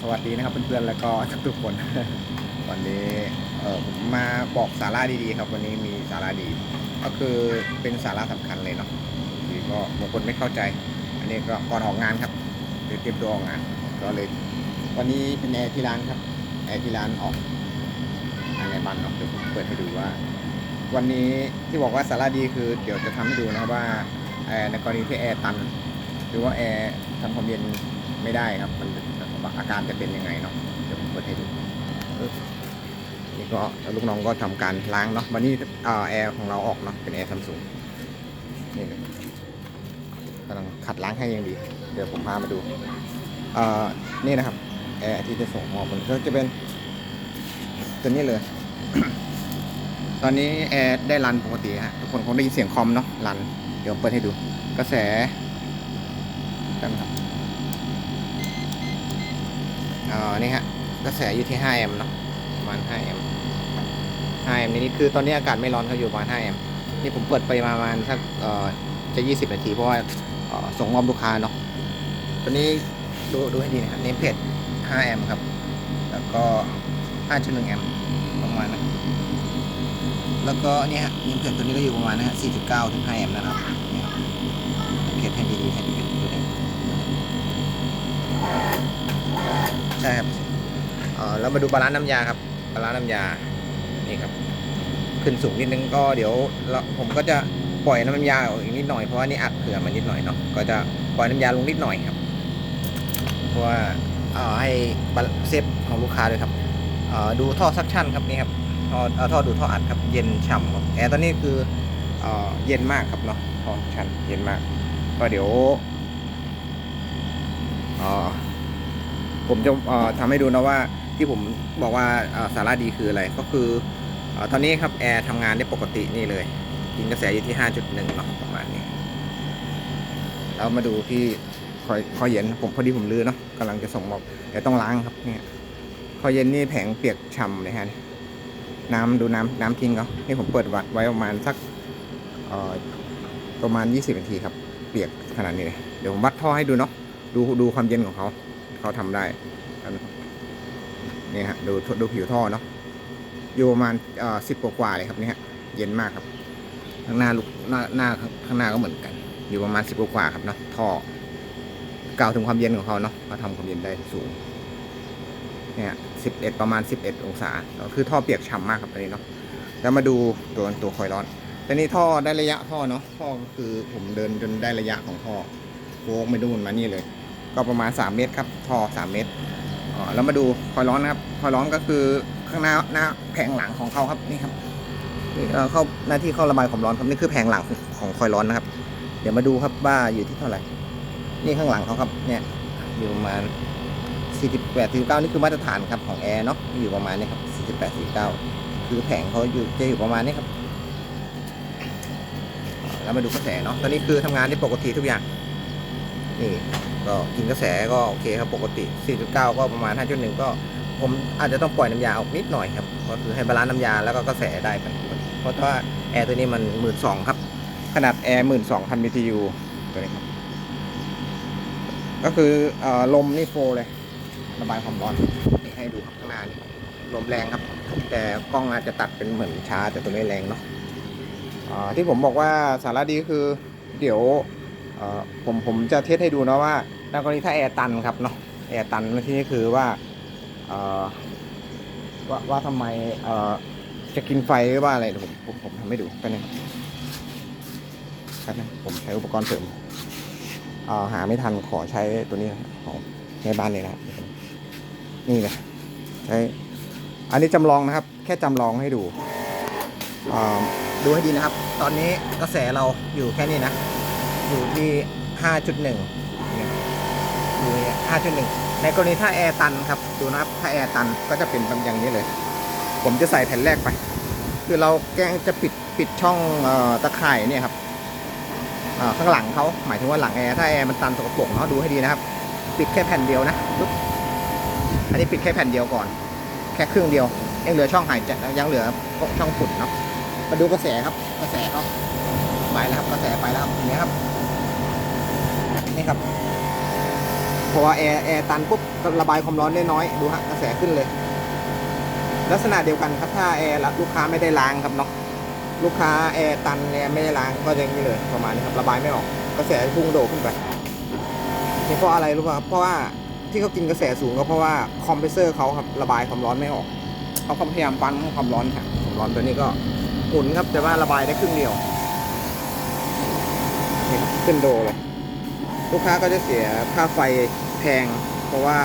สวัสดีนะครับเพื่อนๆแล้วก็ทุกๆคน วันนี้เออผมมาบอกสาระดีๆครับ วันนี้มีสาระดี ก็คือเป็นสาระสำคัญเลยเนาะบางทีก็บางคนไม่เข้าใจ อันนี้ก็ก่อนออกงานครับเดี๋ยวเตรียมตัวออกงาน ก็เลย วันนี้เป็นแอร์ที่ร้านครับแอร์ที่ร้านออกงานในบ้านเนาะเดี๋ยวผมเปิดให้ดูว่า วันนี้ที่บอกว่าสาระดีคือ เดี๋ยวจะทำให้ดูนะว่าแอร์ในกรณีที่แอร์ตัน หรือว่าแอร์ทำความเย็นไม่ได้ครับมัน อาการจะเป็นยังไงเนาะเดี๋ยวผมเปิดให้ดูนี่ก็ลูกน้องก็ทำการล้างเนาะวันนี้แอร์ของเราออกเนาะเป็นแอร์ซัมซุงนี่เลยกำลังขัดล้างให้ยังดี เดี๋ยวผมพามาดูนี่นะครับ แอร์ที่จะส่งออกมันก็จะเป็นตัวนี้เลย ตอนนี้แอร์ได้รันปกติฮะทุกคนคงได้ยินเสียงคอมเนาะรัน เดี๋ยวเปิดให้ดู กระแสกันครับ อ่อนี่ฮะกระแสอยู่ที่ 5 แอมป์เนาะประมาณ 5 แอมป์ 5 แอมป์นี่คือตอนนี้อากาศไม่ร้อนเขาอยู่ประมาณ 5 แอมป์ นี่ผมเปิดไปประมาณสักเอ่อจะ 20 นาที เพราะว่าส่งมอบลูกค้าเนาะตัวนี้ดูดูให้ดีนะครับเนมเพจ5 แอมป์ครับ แล้วก็ 5.1 แอมป์ประมาณนั้นแล้วก็นี่ฮะยิงเพื่อนตัวนี้ก็อยู่ประมาณนะฮะ49ถึง5แอมป์นะครับเนี่ยครับเกตให้ดีๆให้ดีๆตัวนี้ ใช่ครับเออแล้วมาดูบาลานซ์น้ำยาครับบาลานซ์น้ำยานี่ครับ ขึ้นสูงนิดนึงก็เดี๋ยวเราผมก็จะปล่อยน้ำยาออกอีกนิดหน่อยเพราะว่านี่อัดเผื่อมานิดหน่อยเนาะก็จะปล่อยน้ำยาลงนิดหน่อยครับเพราะว่าเอ่อให้เซฟของลูกค้าด้วยครับดูท่อซักชั่นครับนี่ครับท่อเอ่อท่อดูท่ออัดครับเย็นฉ่ำครับแอร์ตอนนี้คือเย็นมากครับเนาะท่อชันเย็นมาก ก็เดี๋ยวอ่อ ผมจะเอ่อทำให้ดูนะว่าที่ผมบอกว่าสาระดีคืออะไรก็คืออตอนนี้ครับแอร์ทำงานได้ปกตินี่เลยกินกระแสอยู่ที่ 5.1เนาะประมาณนี้แล้วมาดูที่คอยคอยเย็นผมพอดีผมลือเนาะกำลังจะส่งบอกเดี๋ยวต้องล้างครับเนี่ยคอยเย็นนี่แผงเปียกฉ่ำเลยฮะน้ำดูน้ำน้ำทิ้งเขานี่ผมเปิดวัดไว้ประมาณสักประมาณ 20นาทีครับ เปียกขนาดนี้เลยเดี๋ยวผมวัดท่อให้ดูเนาะดูดูความเย็นของเขา เขาทำได้นี่ฮะดูดูผิวท่อเนาะอยู่ประมาณเอ่อสิบกว่าเลยครับนี่ฮะเย็นมากครับข้างหน้าลูกหน้าหน้าข้างหน้าก็เหมือนกัน อยู่ประมาณสิบกว่าครับเนาะท่อกล่าวถึงความเย็นของเขาเนาะเขาทำความเย็นได้สูงเนี่ยสิบเอ็ดประมาณสิบเอ็ดองศาคือท่อเปียกฉ่ำมากครับตอนนี้เนาะแล้วมาดูตัวตัวคอยร้อนแต่นี่ท่อได้ระยะท่อเนาะท่อก็คือผมเดินจนได้ระยะของท่อโวกไม่ดูนมานี่เลย ก็ประมาณ 3 เมตรครับทอ 3 เมตรอ๋อแล้วมาดูคอยร้อนนะครับคอยร้อนก็คือข้างหน้าหน้าแผงหลังของเขาครับนี่ครับนี่เอ่อเข้าหน้าที่เข้าระบายความร้อนครับนี่คือแผงหลังของคอยร้อนนะครับ เดี๋ยวมาดูครับว่าอยู่ที่เท่าไหร่ นี่ข้างหลังเขาครับเนี่ยอยู่ประมาณ 48 49นี่คือมาตรฐานครับของแอร์เนาะอยู่ประมาณนี้ครับ 48 49 คือแผงเขาอยู่จะอยู่ประมาณนี้ครับแล้วมาดูกระแสเนาะตอนนี้คือทำงานได้ปกติทุกอย่างนี่ ก็กินกระแสก็โอเคครับปกติ 4.9 ก็ประมาณ 5.1 ก็ผมอาจจะต้องปล่อยน้ำยาออกนิดหน่อยครับก็คือให้บาลานซ์น้ำยาแล้วก็กระแสได้กันเพราะว่าแอร์ตัวนี้มัน 12,000ครับ ขนาดแอร์12,000 BTU ตัวนี้ครับก็คืออลมนี่โฟเลยระบายความร้อนนี่ให้ดูครับข้างหน้านี่ลมแรงครับ แต่กล้องอาจจะตัดเป็นเหมือนช้าแต่ตัวนี้แรงเนาะที่ผมบอกว่าสาระดีคือ เดี๋ยว ผมผมจะเทสให้ดูนะว่าในกรณีถ้าแอร์ตันครับเนาะแอร์ตันที่นี้คือว่าว่าว่าทำไมจะกินไฟหรือว่าอะไรผมผมผมทำให้ดูแป๊บนึงครับแป๊บนึงผมใช้อุปกรณ์เสริมหาไม่ทันขอใช้ตัวนี้ของในบ้านเลยนะครับนี่เลยใช้อันนี้จำลองนะครับ แค่จำลองให้ดูดูให้ดีนะครับ ตอนนี้กระแสเราอยู่แค่นี้นะ อยู่ที่ 5.1เนี่ยอยู่5.1 ในกรณีถ้าแอร์ตันครับดูนะครับถ้าแอร์ตันก็จะเป็นแบบอย่างนี้เลย ผมจะใส่แผ่นแรกไป คือเราแกงจะปิดปิดช่องออตะข่ายเนี่ยครับข้างหลังเขาหมายถึงว่าหลังแอร์ถ้าแอร์มันตันสกปรกเนาะดูให้ดีนะครับ ปิดแค่แผ่นเดียวนะปึ๊บอันนี้ปิดแค่แผ่นเดียวก่อน แค่ครึ่งเดียวยังเหลือช่องหายใจยังเหลือช่องฝุ่นเนาะมาดูกระแสครับกระแสเขาไปแล้วครับกระแสไปแล้วครับเห็นไหมครับ นี่ครับเพราะว่าแอร์แอร์ตันปุ๊บระบายความร้อนได้น้อยดูฮะกระแสขึ้นเลย ลักษณะเดียวกันครับถ้าแอร์ลูกค้าไม่ได้ล้างครับเนาะลูกค้าแอร์ตันแอร์ไม่ได้ล้างก็อย่างนี้เลยประมาณนี้ครับระบายไม่ออกกระแสพุ่งโดดขึ้นไปนี่เพราะอะไรรู้ป่ะครับเพราะว่าที่เขากินกระแสสูงก็เพราะว่าคอมเพรสเซอร์เขาครับระบายความร้อนไม่ออกเขาพยายามปั๊มความร้อนค่ะความร้อนตัวนี้ก็หมุนครับแต่ว่าระบายได้ครึ่งเดียวนี่ครับขึ้นโดเลย ลูกค้าก็จะเสียค่าไฟแพง เพราะว่า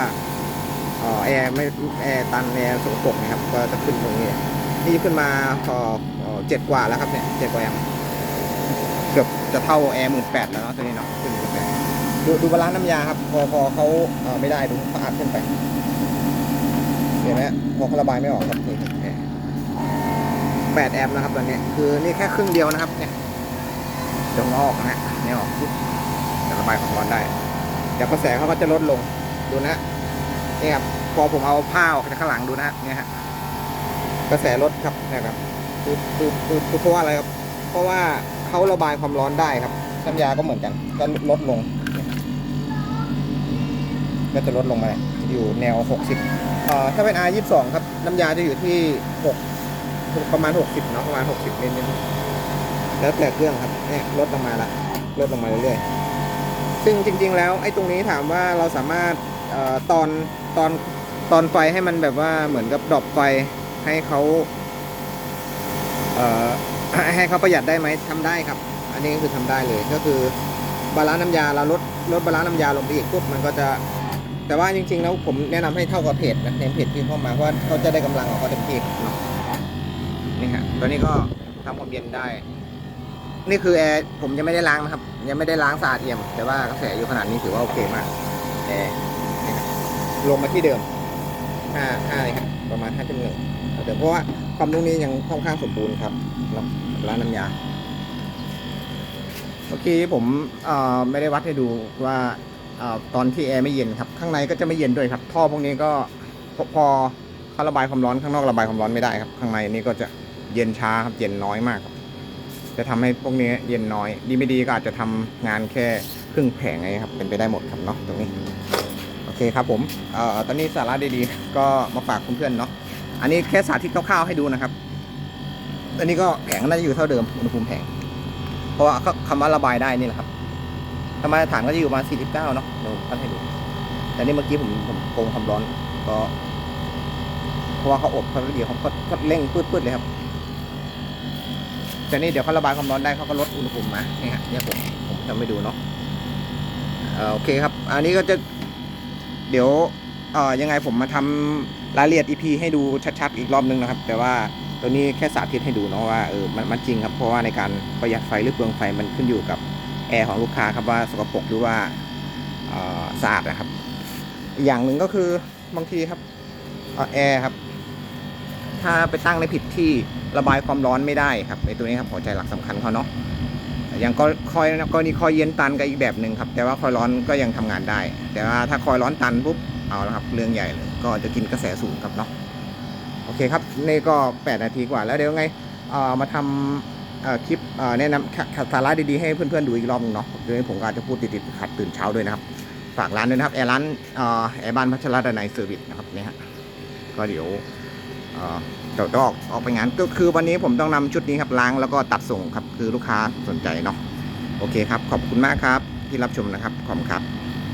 ออแอร์ไม่แอร์ตันแอร์สกปรกนะครับ ก็จะขึ้นตรงนี้ นี่ขึ้นมาพอเจ็ดกว่าแล้วครับเนี่ยเจ็ดกว่าแอมเกือบจะเท่าแอร์หมื่นแปดแล้วเนาะตัวนี้เนาะขึ้นแปดดูดูบาลานซ์น้ำยาครับ พอพอเขาเไม่ได้ดูเขาอัดขึ้นไปเห็นไหมพอเขาระบายไม่ออกครับนี่แอร์แปดแอมป์นะครับตอนนี้ คือนี่แค่ครึ่งเดียวนะครับ เนี่ยเดี๋ยวเออกนะเนี่ยออกปุ๊บ ระบายความร้อนได้ เดี๋ยวกระแสเขาก็จะลดลงดูนะนี่ครับพอผมเอาผ้าออกจากข้างหลังดูนะเนี่ยฮะกระแสลดครับนี่ครับคือคือคือเพราะว่าอะไรครับ เพราะว่าเขาระบายความร้อนได้ครับน้ำยาก็เหมือนกัน ก็ลดลง ก็จะลดลงมาอยู่แนว 60เอ่อถ้าเป็น R 22 ครับ น้ำยาจะอยู่ที่ 6 ประมาณ 60เนาะประมาณ 60นิดๆแล้วแต่เครื่องครับเนี่ยลดลงมาละลดลงมาเรื่อยๆ ซึ่งจริง ๆ แล้วไอ้ตรงนี้ถามว่าเราสามารถออตอนตอนตอนไฟให้มันแบบว่าเหมือนกับดรอปไฟให้เขาเให้เขาประหยัดได้ไหมทำได้ครับ อันนี้ก็คือทำได้เลยก็คือบาลานซ์น้ำยาเราลดลดบาลานซ์น้ำยาลงไปอีกปุ๊บมันก็จะ แต่ว่าจริง ๆ แล้วผมแนะนำให้เท่ากับเพจนะเนมเพจที่เข้ามาเพราะว่าเขาจะได้กำลังของเขาเต็มที่เนาะนี่ฮะตัวนี้ก็ทำความเย็นได้ นี่คือแอร์ผมยังไม่ได้ล้างนะครับ ยังไม่ได้ล้างสะอาดเอี่ยม แต่ว่ากระแสอยู่ขนาดนี้ถือว่าโอเคมากแอร์ลงมาที่เดิมห้าห้าเลยครับประมาณห้าจุดหนึ่งแต่เพราะว่าความนุ่มนี้ยังค่อนข้างสมบูรณ์ครับเนาะร้านน้ำยาเมื่อกี้ผมไม่ได้วัดให้ดูว่าอตอนที่แอร์ไม่เย็นครับ ข้างในก็จะไม่เย็นด้วยครับ ท่อพวกนี้ก็พอพอเขาระบายความร้อนข้างนอกระบายความร้อนไม่ได้ครับ ข้างในนี่ก็จะเย็นช้าครับเย็นน้อยมากครับ จะทำให้พวกนี้เย็นน้อย ดีไม่ดีก็อาจจะทำงานแค่ครึ่งแผงไงครับ เป็นไปได้หมดครับเนาะตรงนี้ โอเคครับผมเอ่อตอนนี้สาระดีๆ ก็มาฝากเพื่อนๆเนาะ อันนี้แค่สาธิตคร่าวๆให้ดูนะครับ อันนี้ก็แผงน่าจะอยู่เท่าเดิมอุณหภูมิแผง เพราะว่าเขาคำว่าระบายได้นี่แหละครับธรรมฐานก็จะอยู่ประมาณ49 เนาะเดี๋ยวผมตั้งให้ดู แต่นี่เมื่อกี้ผมผมโกงความร้อนก็ เพราะว่าเขาอบเขาเดียวเขาก็เร่งปืดๆเลยครับ แต่นี่เดี๋ยวเขาระบายความร้อนได้เขาก็ลดอุณหภูมิมาเนี่ยฮะเนี่ยผมผมจะไม่ดูเนาะเออโอเคครับ อันนี้ก็จะเดี๋ยวเอ่อยังไงผมมาทำรายละเอียด EP ให้ดูชัดๆ อีกรอบนึงนะครับ แต่ว่าตัวนี้แค่สาธิตให้ดูเนาะว่าเออมันมันจริงครับ เพราะว่าในการประหยัดไฟหรือเปลืองไฟมันขึ้นอยู่กับแอร์ของลูกค้าครับว่าสกปรกหรือว่าสะอาดนะครับ อย่างหนึ่งก็คือบางทีครับแอร์ครับ ถ้าไปตั้งในผิดที่ระบายความร้อนไม่ได้ครับในตัวนี้ครับหัวใจหลักสำคัญเขาเนาะอย่างก็คอยกรณีคอยเย็นตันก็อีกแบบหนึ่งครับ แต่ว่าคอยร้อนก็ยังทำงานได้ แต่ว่าถ้าคอยร้อนตันปุ๊บเอาละครับ เรื่องใหญ่เลยก็จะกินกระแสสูงครับเนาะโอเคครับนี่ก็ 8 นาทีกว่าแล้วเดี๋ยวไงเอ่อมาทำเอ่อคลิปเอ่อแนะนำสาระดีๆให้เพื่อนๆดูอีกรอบนึงเนาะเดี๋ยวนี้ผมก็จะพูดติดๆขัดตื่นเช้าด้วยนะครับ ฝากร้านด้วยนะครับแอร์ร้านเอ่อแอร์บ้านพัชรดนัยเซอร์วิสนะครับเนี่ยฮะก็เดี๋ยว เดี๋ยวออกออกไปงานก็คือวันนี้ผมต้องนำชุดนี้ครับล้างแล้วก็ตัดส่งครับคือลูกค้าสนใจเนาะโอเคครับ ขอบคุณมากครับที่รับชมนะครับขอบคุณครับ